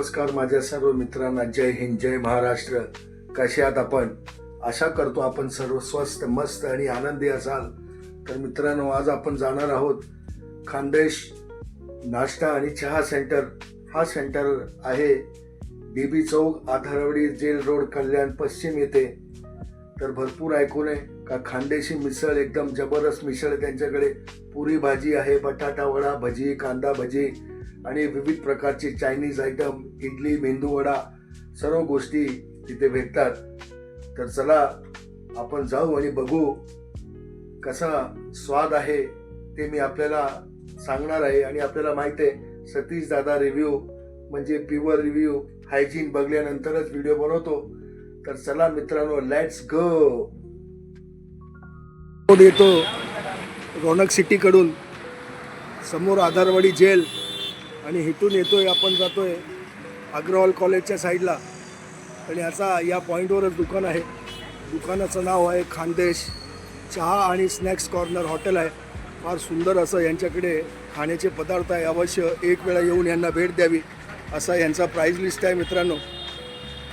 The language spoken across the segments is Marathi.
नमस्कार माझ्या सर्व मित्रांना. जय हिंद जय महाराष्ट्र. कसे आहात आपण? आशा करतो आपण सर्व स्वस्त मस्त आणि आनंदी असाल. तर मित्रांनो आज आपण जाणार आहोत खानदेश नाश्ता आणि चहा सेंटर. हा सेंटर आहे बीबी चौक आधारवडी जेल रोड कल्याण पश्चिम येथे. तर भरपूर ऐकून आहे का खानदेशी मिसळ एकदम जबरदस्त मिसळ त्यांच्याकडे. पुरी भाजी आहे बटाटा वडा भजी कांदा भजी आणि विविध प्रकारचे चायनीज आयटम इडली मेंदूवडा सर्व गोष्टी तिथे भेटतात. तर चला आपण जाऊ आणि बघू कसा स्वाद आहे ते मी आपल्याला सांगणार आहे. आणि आपल्याला माहिती आहे सतीश दादा रिव्ह्यू म्हणजे प्युअर रिव्ह्यू हायजीन बघल्यानंतरच व्हिडिओ बनवतो. तर चला मित्रांनो लेट्स गो येतो रौनक सिटीकडून. समोर आधारवाडी जेल. आणि इथून येतो आहे आपण जातो आहे अग्रवाल कॉलेजच्या साईडला. आणि याचा या पॉईंटवरच दुकान आहे. दुकानाचं नाव आहे खानदेश. चहा आणि स्नॅक्स कॉर्नर हॉटेल आहे. फार सुंदर असं यांच्याकडे खाण्याचे पदार्थ आहे. अवश्य एक वेळा येऊन यांना भेट द्यावी असा यांचा प्राईज लिस्ट आहे मित्रांनो.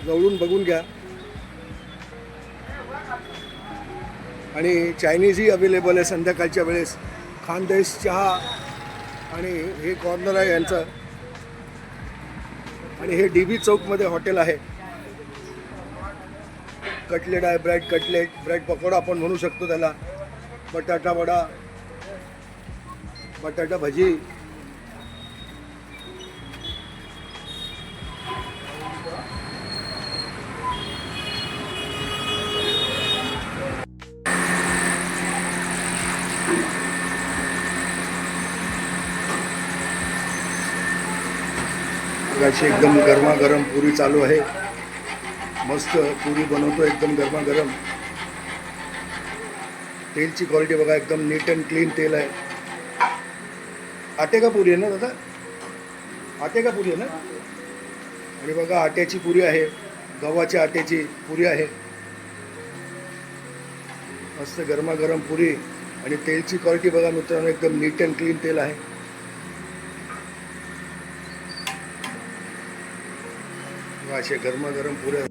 जवळून बघून घ्या. आणि चायनीजही अवेलेबल आहे संध्याकाळच्या वेळेस. खानदेश चहा आणि हे कॉर्नर आहे यांचं. आणि हे डी बी चौकमध्ये हॉटेल आहे. कटलेट आहे ब्रेड कटलेट ब्रेड पकोडा आपण म्हणू शकतो त्याला. बटाटा वडा बटाटा भजी. अशी एकदम गरमागरम पुरी चालू आहे. मस्त पुरी बनवतो एकदम गरमागरम. तेलची क्वालिटी बघा एकदम नीट अँड क्लीन तेल आहे. आटे का पुरी आहे ना दादा? आटे का पुरी आहे ना? आणि बघा आट्याची पुरी आहे. गव्हाच्या आट्याची पुरी आहे. मस्त गरमागरम पुरी. आणि तेलची क्वालिटी बघा मित्रांनो एकदम नीट अँड क्लीन तेल आहे. असे गरमागरम पुऱ्या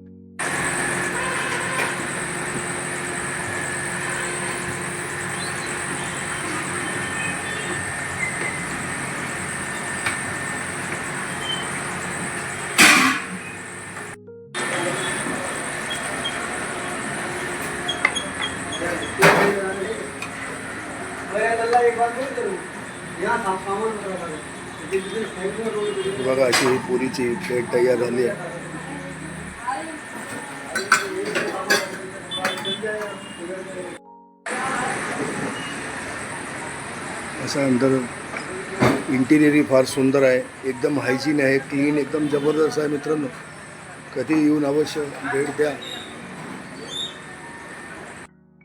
बघा अशी ही पुरीची प्लेट तयार झाली आहे. असं अंदर इंटिरियरही फार सुंदर आहे. एकदम हायजीन आहे क्लीन एकदम जबरदस्त आहे मित्रांनो. कधी येऊन अवश्य भेट द्या.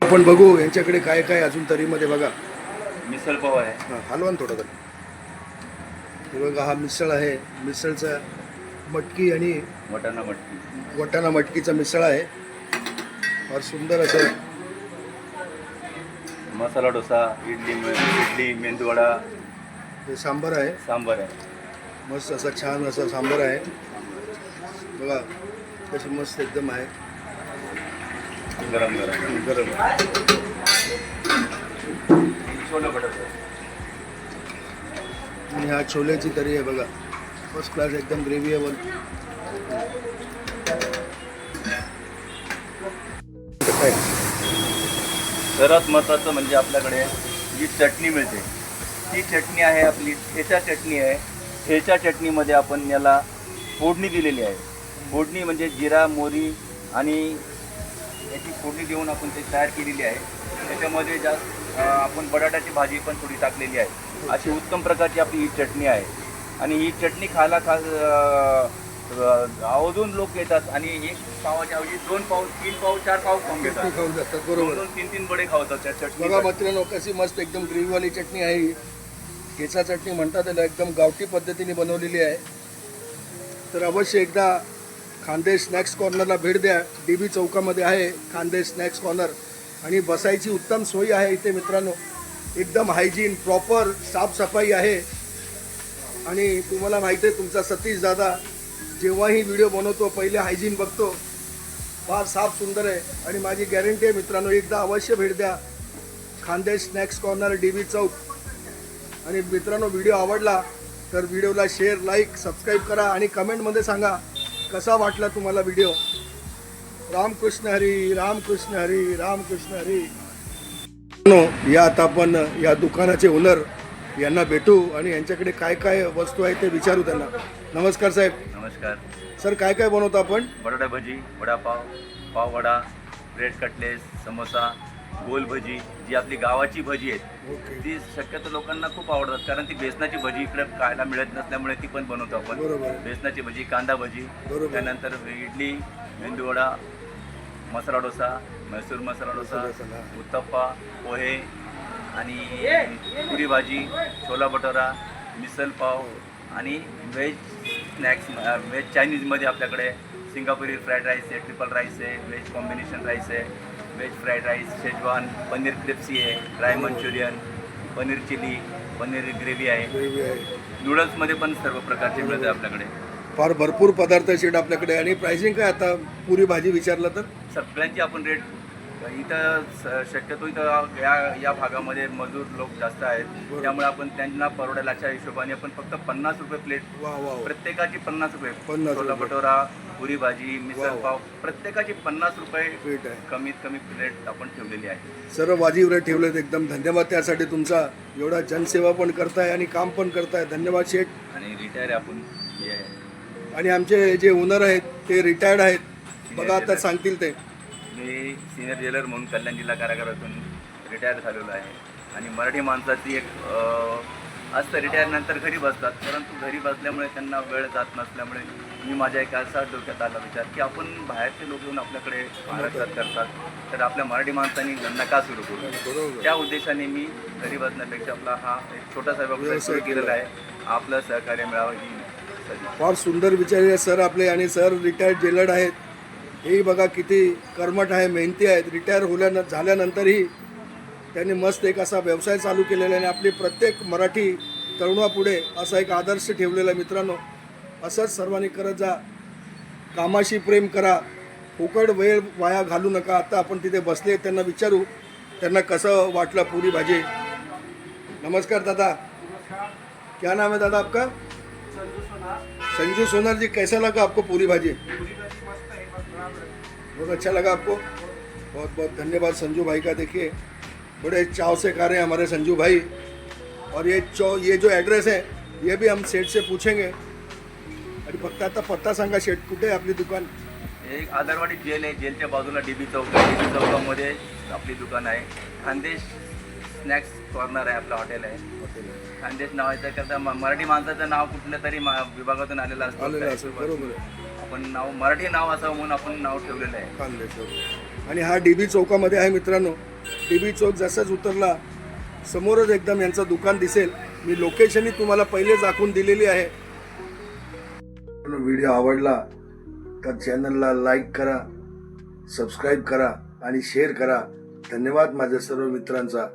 आपण बघू यांच्याकडे काय काय अजून तरीमध्ये बघा. मिसळ पाव आहे. हां हलवा ना थोडं तरी. हे बघा हा मिसळ आहे. मिसळचा मटकी आणि वटाणा मटकी वटाणा मटकीचा मिसळ आहे. फार सुंदर असं मसाला डोसा इडली मे- इडली मेंदूवडा. हे सांबार आहे. सांबार आहे. मस्त असा छान असा सांबार आहे. बघा कशी मस्त एकदम आहे. गरम गरम. गरम. छोले आणि हा छोल्याची तरी आहे बघा. फर्स्ट क्लास एकदम ग्रेव्ही आहे काय सर्वात महत्त्वाचं म्हणजे आपल्याकडे जी चटणी मिळते ती चटणी आहे आपली ठेचा चटणी आहे. ठेचा चटणीमध्ये आपण याला फोडणी दिलेली आहे. फोडणी म्हणजे जिरा मोरी आणि याची फोडणी देऊन आपण ते तयार केलेली आहे. त्याच्यामध्ये जास्त आपण बटाट्याची भाजी पण थोडी टाकलेली आहे. अशी उत्तम प्रकारची आपली ही चटणी आहे. आणि ही चटणी खायला खास आवर्जून लोक येतात आणि एक पावाच्या ऐवजी दोन पाव तीन पाव चार पाव खाऊन घेतात. चटणी खाऊन जातात दोन बरोबर. दोन तीन तीन बडे खावतात त्या चटणी बघा मित्रांनो कशी मस्त एकदम ग्रेव्हीवाली चटणी आहे ही. ठेचा चटणी म्हणतात त्याला एकदम गावठी पद्धतीने बनवलेली आहे. तर अवश्य एकदा खानदेश स्नॅक्स कॉर्नरला भेट द्या. डी बी चौकामध्ये आहे खानदेश स्नॅक्स कॉर्नर. आणि बसायची उत्तम सोय आहे इथे मित्रांनो. एकदम हायजीन प्रॉपर साफसफाई आहे. आणि तुम्हाला माहिती आहे तुमचा सतीश दादा जेव्हाही व्हिडिओ बनवतो पहिले हायजीन बघतो. फार साफ सुंदर आहे. आणि माझी गॅरंटी आहे मित्रांनो एकदा अवश्य भेट द्या. Khandesh snacks corner D B चौक. आणि मित्रांनो व्हिडिओ आवडला तर व्हिडिओला शेअर लाईक सबस्क्राईब करा आणि कमेंटमध्ये सांगा कसा वाटला तुम्हाला व्हिडिओ रामकृष्ण हरी रामकृष्ण हरी रामकृष्ण हरी. या आता आपण या दुकानाचे ओनर यांना भेटू आणि यांच्याकडे काय काय वस्तू आहे ते विचारू त्यांना नमस्कार साहेब नमस्कार सर काय काय बनवतो आपण बटाटा भजी वडापाव पाववडा ब्रेड कटलेस समोसा गोल भजी जी आपली गावाची भजी आहेत ओके ती शक्यतो लोकांना खूप आवडतात कारण ती बेसनाची भजी इकडे खायला मिळत नसल्यामुळे ती पण बनवतो आपण बरोबर आहे. बेसनाची भजी कांदा भजी बरोबर. त्यानंतर इडली मेंदूवडा मसाला डोसा म्हैसूर मसाला डोसा मसाला डोसा, हा. उत्तप्पा पोहे आणि पुरी भाजी छोला भटोरा मिसल पाव आणि व्हेज स्नॅक्स व्हेज चायनीजमध्ये आपल्याकडे सिंगापुरी फ्राईड राईस आहे ट्रिपल राईस आहे व्हेज कॉम्बिनेशन राईस आहे veg fried rice Schezwan paneer crispy आहे dry manchurian paneer chilli paneer gravy आहे. नूडल्समध्ये पण सर्व प्रकारचे मिळते आपल्याकडे. फार भरपूर पदार्थ शेट आपल्याकडे आणि प्राइसिंग काय आता? पुरी भाजी विचारलं तर? सगळ्यांची आपण रेट इथं शक्यतो इथं या या भागामध्ये मजूर लोक जास्त आहेत. त्यामुळे आपण त्यांना परवडेल अशा हिशोबाने आपण फक्त पन्नास रुपये प्लेट. प्रत्येकाची पन्नास रुपये 50 छोला. भटोरा पुरी भाजी मिसळ. पाव प्रत्येकाची पन्नास रुपये कमीत कमी रेट आपण ठेवलेली आहे सर्व वाजीव रेट ठेवलेत एकदम धन्यवाद त्यासाठी तुमचा एवढा जनसेवा पण करताय आणि काम पण करताय धन्यवाद शेठ आणि रिटायर आपण. आणि आमचे जे ओनर आहेत ते रिटायर्ड आहेत बघा आता सांगतील ते मी सिनियर ज्वेलर म्हणून कल्याण जिल्हा कारागारातून रिटायर झालेलो आहे. आणि मराठी माणसाची एक असतं रिटायर नंतर घरी बसतात. परंतु घरी बसल्यामुळे त्यांना वेळ जात नसल्यामुळे मी माझ्या एका असा डोक्यात आला विचार की आपण बाहेरचे लोक येऊन आपल्याकडे महाराष्ट्रात करतात तर आपल्या मराठी माणसांनी धंदा का सुरू करू? त्या उद्देशाने मी घरी बसण्यापेक्षा आपला हा एक छोटासा व्यवसाय सुरू केलेला आहे. आपलं सहकार्य मिळावं ही. फार सुंदर विचार आहे सर आपले. आणि सर रिटायर्ड जेलड आहेत. हेही बघा किती कर्मठ आहे मेहनती आहेत. रिटायर होल्या झाल्यानंतरही त्यांनी मस्त एक असा व्यवसाय चालू केलेला आहे आणि आपली प्रत्येक मराठी तरुणापुढे असा एक आदर्श ठेवलेला आहे. मित्रांनो. असंच सर्वांनी करत जा. कामाशी प्रेम करा. फुकट वेळ वाया घालू नका. आता आपण तिथे बसले त्यांना विचारू. त्यांना कसं वाटलं पुरी भाजी? नमस्कार दादा. क्या नाम है दादा आपका? संजू सोनार. जी कैसा लगा आपको पूरी भाजी बहुत अच्छा लगा आपको। बहुत बहुत धन्यवाद संजू भाई का। देखिए बड़े चाव से खा रहे हैं हमारे संजू भाई। और ये चौ ये जो ॲड्रेस है ये भी हम सेठ से पूछेंगे। आणि फक्त आता पत्ता सांगा शेठ कुठे आहे आपली दुकान। एक आदरवाडी जेल आहे जेलच्या बाजूला डीबी चौक आहे डीबी चौकामध्ये आपली दुकान आहे खानदेश स्नॅक्स कॉर्नर आहे आपलं हॉटेल आहे खानदेश नावाच्या करता मराठी माणसाचं नाव कुठलं तरी मा- विभागातून आलेलं असतं. असेल बरोबर आहे. आपण नाव मराठी नाव असावं म्हणून आपण नाव ठेवलेलं आहे. खानदेश बरोबर आणि हा डी बी चौकामध्ये आहे मित्रांनो. डी बी चौक जसंच उतरला समोरच एकदम यांचं दुकान दिसेल. मी लोकेशनही तुम्हाला पहिले दाखवून दिलेली आहे. व्हिडिओ आवडला तर चॅनलला लाईक करा सबस्क्राईब करा आणि शेअर करा. धन्यवाद माझ्या सर्व मित्रांचा.